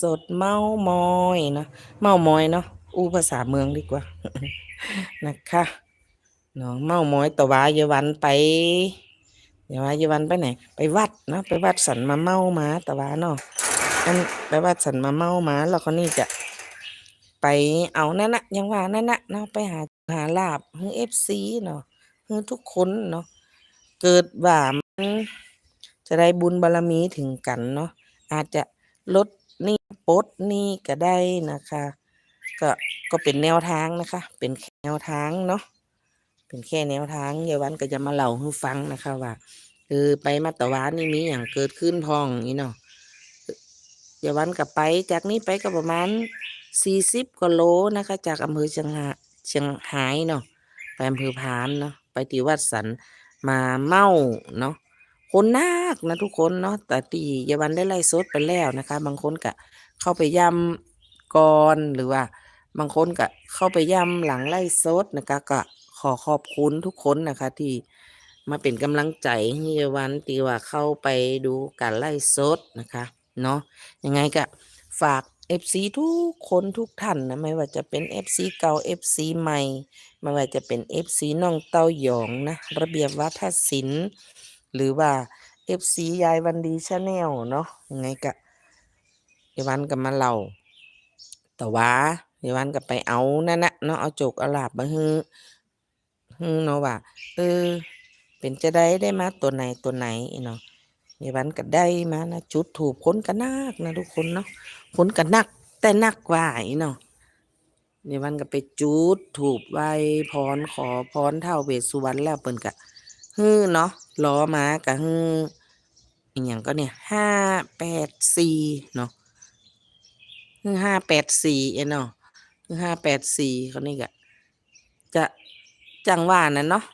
สดเมามอยเนาะเมามอยเนาะอู้ภาษาเมืองดีกว่า นะคะเนาะเมามอยตะวาเยาวันไปเยาวันเยวันไปไหน ไปวัดเนาะไปวัดสันมาเมามาตะวาเนาะอันไปวัดสันมาเมามาแล้วก็นี่จะไปเอานั่นนะยังว่านั่นนะเนาะไปหาหาลาบฮือเอฟซีเนาะฮือทุกคนเนาะเกิดว่ามันจะได้บุญบารมีถึงกันเนาะอาจจะลด ปลดนี่ก็ได้นะคะ ก็ก็เป็นแนวทางนะคะ เป็นแนวทางเนาะเป็นแค่แนวทางเยาวันก็จะมาเล่าให้ฟังนะคะว่าคือไปมาตะวานนี่มีอย่างเกิดขึ้นพองนี่เนาะเยาวันกับไปจากนี้ไปก็ประมาณสี่สิบกว่าโลนะคะ จากอำเภอเชียงหาเชียงหายเนาะไปอำเภอพานเนาะไปที่วัดสันมาเมาเนาะคนนักนะทุกคนเนาะแต่ตียาวันได้ไล่สดไปแล้วนะคะ บางคนก็ เข้าไปย่ำก่อนหรือว่า บางคนก็เข้าไปย่ำหลังไล่สดนะคะก็ขอขอบคุณทุกคนนะคะ ที่มาเป็นกำลังใจให้ยาวันตีว่าเข้าไปดูการไล่สดนะคะเนาะยังไงก็ฝาก FC ทุกคนทุกท่านนะไม่ว่าจะเป็น FC เก่า FC ใหม่ ไม่ว่าจะเป็น FC น้องเต้าหยองนะระเบียบวัฒนศิลป์หรือว่า FC ยายวันดีชาแนลเนาะยังไงก็ เดี๋ยวันก็มาเล่าแต่ว่าเดี๋ยวันก็ไปเอานั่นนะเนาะเอาโจกเอาหลาบมาฮือฮือเนาะว่าเออเป็นจะได้ได้มาตัวไหนตัวไหนเนาะในวันก็ได้มานะจุดถูกคนกันนักนะทุกคนเนาะคนกันนักแต่นักกว่าเนาะในวันก็ไปจุดถูกไหวพรขอพรเท่าเวสุวรรณแล้วเปิ้นกะฮื้อเนาะล้อมากะฮื้ออย่างก็เนี่ยห้าแปดสี่เนาะ ฮื้อห้าแปดสี่เอ็นาะฮื้อห้าแปดสี่เขานี่กะจะจังว่านั่นเนาะ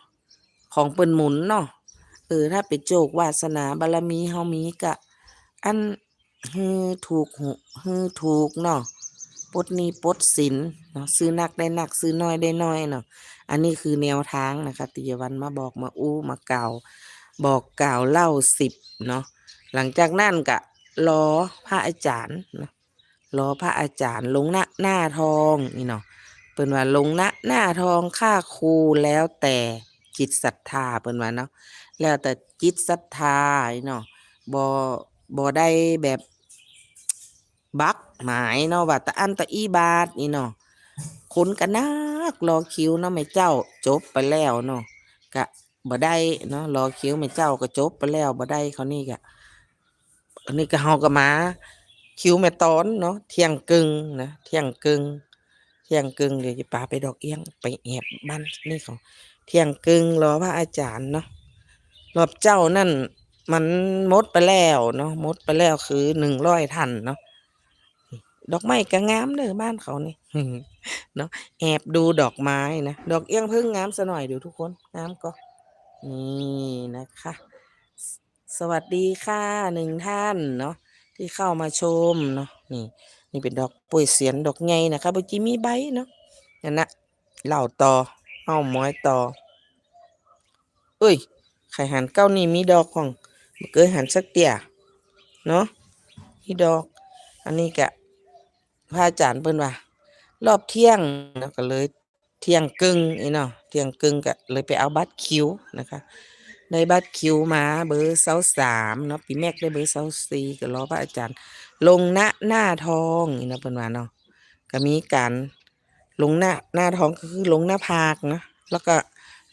ของเปิ้นหมุนเนาะเออถ้าเป็นโจกวาสนาบารมีเฮามีกะ อันฮือถูกฮือถูกเนาะปดนี้ปดสินเนาะซื้อนักได้นักซื้อน้อยได้น้อยเนาะอันนี้คือแนวทางนะคะติยวันมาบอกมาอู้มาเก่าบอกกล่าวเล่าสิบเนาะหลังจากนั้นกะรอพระอาจารย์เนาะ รอพระอาจารย์ลงหน้าหน้าทองนี่เนาะเปิ้นว่าลงหน้าหน้าทองค่าครูแล้วแต่จิตศรัทธาเปิ้นว่าเนาะแล้วแต่จิตศรัทธาเนาะบ่บ่ได้แบบบักหมายเนาะว่าตะอันตะอีบาทนี่เนาะคนกันนักรอคิวเนาะแม่เจ้าจบไปแล้วเนาะกะบ่ได้เนาะรอคิวแม่เจ้าก็จบไปแล้วบ่ได้เขานี่กะอันนี้ก็เฮาก็มา คิวแม่ตอนเนาะเที่ยงกึ่งนะเที่ยงกึ่งเที่ยงกึ่งเดี๋ยวจะปาไปดอกเอี้ยงไปแอบบ้านนี่ของเที่ยงกึ่งรอพระอาจารย์เนาะรอบเจ้านั่น มันมดไปแล้วเนาะมดไปแล้วคือหนึ่งร้อยทันเนาะดอกไม้ก็งามเด้อบ้านเขานี่เนาะแอบดูดอกไม้นะดอกเอี้ยงพึ่งงามซะหน่อยเดี๋ยวทุกคนงามก็นี่นะคะ สวัสดีค่ะหนึ่งท่านเนาะ ที่เข้ามาชมเนาะนี่ นี่เป็นดอกป่วยเสียนดอกไงนะคะบุจิมีใบเนาะนั่นนะเหล่าต่อเอาหมอยต่อเอ้ยไข่หันเก้านี่มีดอกของเคยหันสักเตี่ยเนาะมีดอก อันนี้กะพระอาจารย์เปิ้นว่ารอบเที่ยงเนาะก็เลยเที่ยงกึ่งนี่เนาะเที่ยงกึ่งก็เลยไปเอาบัตรคิวนะคะ ได้บัตรคิวมาเบอร์เสาสามเนาะปีแม็กได้เบอร์เสาสี่ก็รอพระอาจารย์ ลงหน้าหน้าทองนี่นะเปิ้นว่าเนาะก็มีการลงหน้าหน้าท้องก็คือลงหน้าผากนะแล้วก็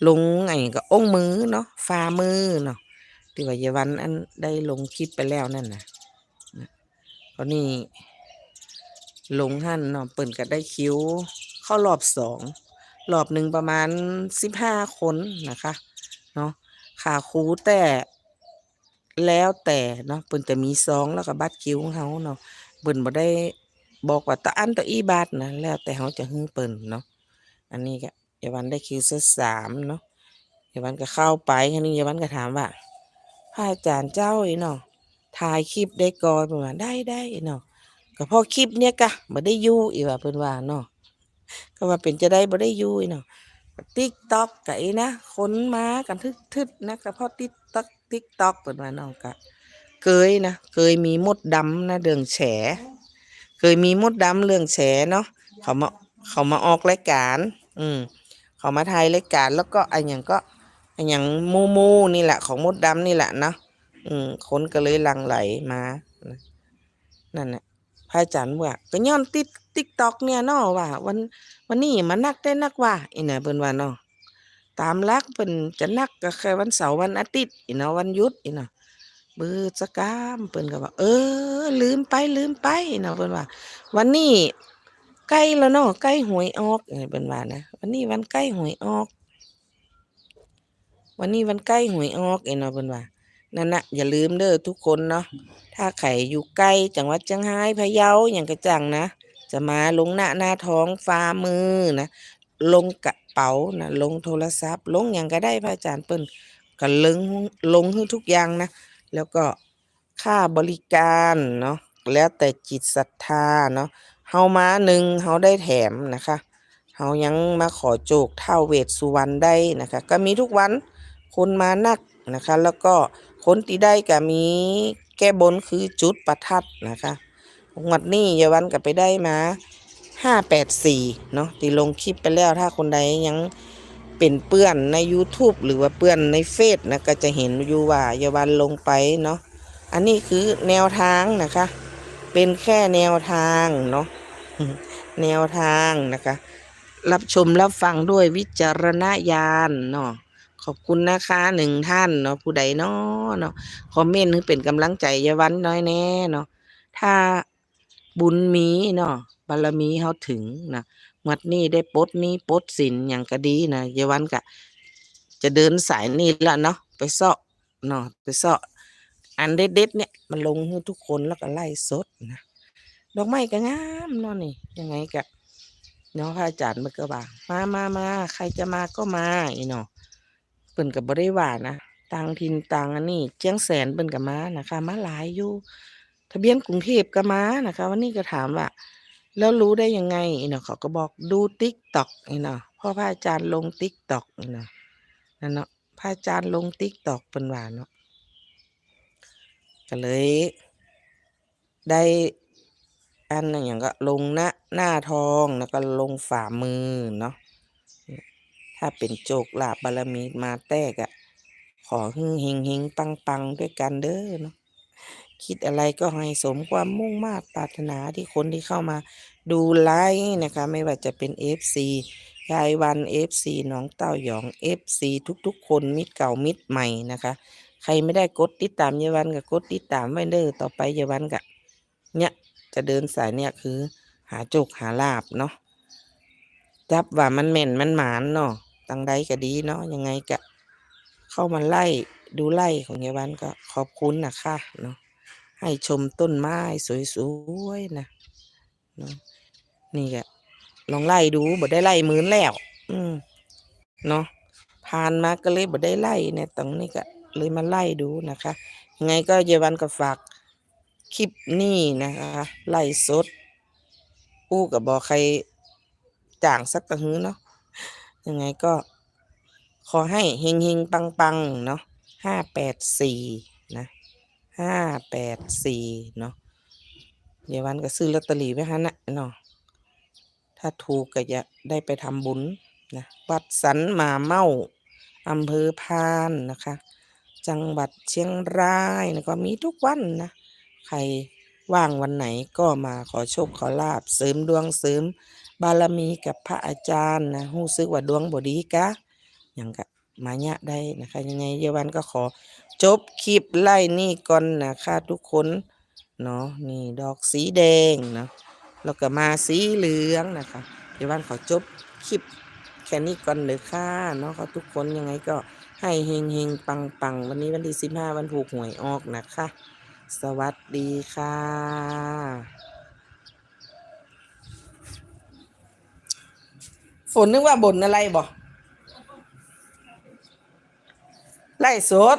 ลงไอ้ก็องมือเนาะฝ่ามือเนาะที่ว่าเยาวันอันได้ลงคลิปไปแล้วนั่นนะนะเพราะนี่ลงหั่นเนาะเปิ่นก็ได้คิวเข้ารอบสองรอบหนึ่งประมาณสิบห้าคนนะคะเนาะ ขาคูแต่แล้วแต่เนาะเปิ่นจะมีซองแล้วก็บัตรคิวของเขาเนาะเปิ่นบ่ได้บอกว่าตะอันตะอีบาทนะแล้วแต่เขาจะฮึ่งเปิ่นเนาะอันนี้ก็เยาวันได้คิวเซตสามเนาะเยาวันก็เข้าไปคันนี้เยาวันก็ถามว่าพระอาจารย์เจ้าอีเนาะถ่ายคลิปได้ก่อนเพิ่นว่าได้ได้เนาะก็พอคลิปเนี้ยกะบ่ได้อยู่อีว่าเพิ่นว่าเนาะก็ว่าเป็นจะได้บ่ได้อยู่อีเนาะ ติ๊กต็อกกะนะคนมากันทึดๆนะก็เพราะติ๊กต็อกติ๊กต็อกเพิ่นว่าเนาะก็เคยนะเคยมีมดดำนะเดืองแฉ เคยมีมดดำเรื่องแฉเนาะเขามาเขามาออกรายการ อืมเขามาถ่ายรายการแล้วก็ไอันอย่างก็ไอันอย่างมูมูนี่แหละ ของมดดำนี่แหละเนาะอืมคนก็เลยลังไหลมานะนั่นแหละพระอาจารย์ว่าก็ย้อนติด ติ๊กตอกเนี่ยเนาะว่าวันวันนี้มานักได้นักว่าอีน่ะเพิ่นว่าเนาะตามลักเพิ่นจะนักก็แค่วันเสาร์วันอาทิตย์อีนาะวันหยุดอีนาะเบิดสกามเพิ่นก็ว่าเออ ลืมไปลืมไปเนาะเพิ่นว่า วันนี้ใกล้แล้วเนาะใกล้หวยออกเออเพิ่นว่านะวันนี้วันใกล้หวยออก วันนี้วันใกล้หวยออกเองเนาะเพิ่นว่านั่นนะอย่าลืมเด้อทุกคนเนาะถ้าใครอยู่ใกล้จังหวัดเชียงรายพะเยาอย่างกระจังนะ จะมาลงหน้าหน้าท้องฟ้ามือนะลงกระเป๋านะลงโทรศัพท์ ลงอย่างก็ได้พระอาจารย์เปิ้นก็ลงลงให้ทุกอย่างนะแล้วก็ค่าบริการเนาะแล้วแต่จิตศรัทธาเนาะเฮามาหนึ่งเฮาได้แถมนะคะเฮายังมาขอโจกเท้าเวสสุวรรณได้นะคะ ก็มีทุกวันคนมานักนะคะ แล้วก็คนที่ได้ก็มีแก้บนคือจุดประทัดนะคะ งวดนี้เยาวันก็ไปได้มาห้าแปดสี่เนาะที่ลงคลิปไปแล้วถ้าคนใดยังเป็นเปื้อนใน YouTube หรือว่าเปื้อนในเฟซนะก็จะเห็นอยู่ว่าเยาวันลงไปเนาะอันนี้คือแนวทางนะคะ เป็นแค่แนวทางเนาะแนวทางนะคะ รับชมรับฟังด้วยวิจารณญาณเนาะขอบคุณนะคะหนึ่งท่านเนาะผู้ใดเนาะเนาะคอมเมนต์ให้เป็นกำลังใจยาวันน้อยแน่เนาะถ้า บุญมีเนาะบารมีเขาถึงนะมัดนี้ได้ปดนี้ปดสินอย่างก็ดีนะอยาวันก็จะเดินสายนี่ละเนาะไปเสาะเนาะไปเสาะอันเด็ดๆเนี่ยมันลงให้ทุกคนแล้วก็ไล่สดนะดอกไม้ก็งามเนาะนี่ยังไงกะเนาะพระอาจารย์มันก็ว่ามามามาใครจะมาก็มาอีเนาะเปิ้นก็บ่ได้ว่านะต่างถิ่นต่างอันนี้เจียงแสนเปิ้นก็มานะคะมาหลายอยู่ ทะเบียนกรุงเทพก็มานะคะ วันนี้ก็ถามว่า แล้วรู้ได้ยังไงเนาะเขาก็บอกดู TikTok อีเนาะพ่อพระอาจารย์ลง TikTok อีเนาะนั่นเนาะพระอาจารย์ลง TikTok เปิ้นว่าเนาะก็เลย ได้อันอย่างก็ลงหน้าหน้าทองแล้วก็ลงฝ่ามือเนาะถ้าเป็นโจกลาบบารมีมาแตกอะขอฮึ่งเฮงเฮงปังปังด้วยกันเด้อเนาะ คิดอะไรก็ให้สมความมุ่งมา่ปรารถนาที่คนที่เข้ามาดูไลฟ์นะคะ ไม่ว่าจะเป็น FC ยายวัน FC น้องเต้าหยอง FC ทุกๆ คนมิตรเก่ามิตรใหม่นะคะ ใครไม่ได้กดติดตามยายวันก็กดติดตามไว้เด้อต่อไปยายวันก็เนี่ยจะเดินสายเนี่ยคือ หาโจกหาลาบเนาะจับว่ามันเหม็นมันหมานเนาะตังใดก็ดีเนาะยังไงก็เข้ามาไล่ดูไล่ของยายวันก็ขอบคุณนะคะเนาะ ให้ชมต้นไม้สวยๆนะเนาะนี่ก็ลองไล่ดูบ่ได้ไล่หมือนแล้ว อืมเนาะผ่านมาก็เลยบ่ได้ไล่เนี่ยตรงนี้ก็เลยมาไล่ดูนะคะยังไงก็เยาวันก็ฝากคลิปนี้นะคะ ไล่สดอู้กับบอกใครจ่างสักกระหือเนาะยังไงก็ขอให้เฮงเฮงปังปังๆเนาะห้าแปดสี่นะ ห้าแปดสี่เนาะเยววันก็ซื้อลอตเตอรี่ไว้ฮะนะเนาะถ้าถูกก็จะได้ไปทำบุญนะวัดสันหมาเมาอำเภอพานนะคะ จังหวัดเชียงรายนะก็มีทุกวันนะ ใครว่างวันไหนก็มาขอโชคขอลาบเสริมดวงเสริม บารมีกับพระอาจารย์นะหู้ซึกว่าดวงบดีกะอย่างกะ มาเนี่ยได้นะคะ ยังไงเยาวันก็ขอ จบคลิปไล่นี่ก่อนนะคะทุกคนเนาะนี่ดอกสีแดงเนาะแล้วก็มาสีเหลืองนะคะเยาวันขอจบคลิปแค่นี้ก่อนเลยค่ะเนาะขอทุกคนยังไงก็ให้เฮงเฮงปังปังวันนี้วันที่สิบห้าวันถูกหวยออกนะคะ สวัสดีค่ะฝนนึกว่าบ่นอะไรบ่ ไล่สด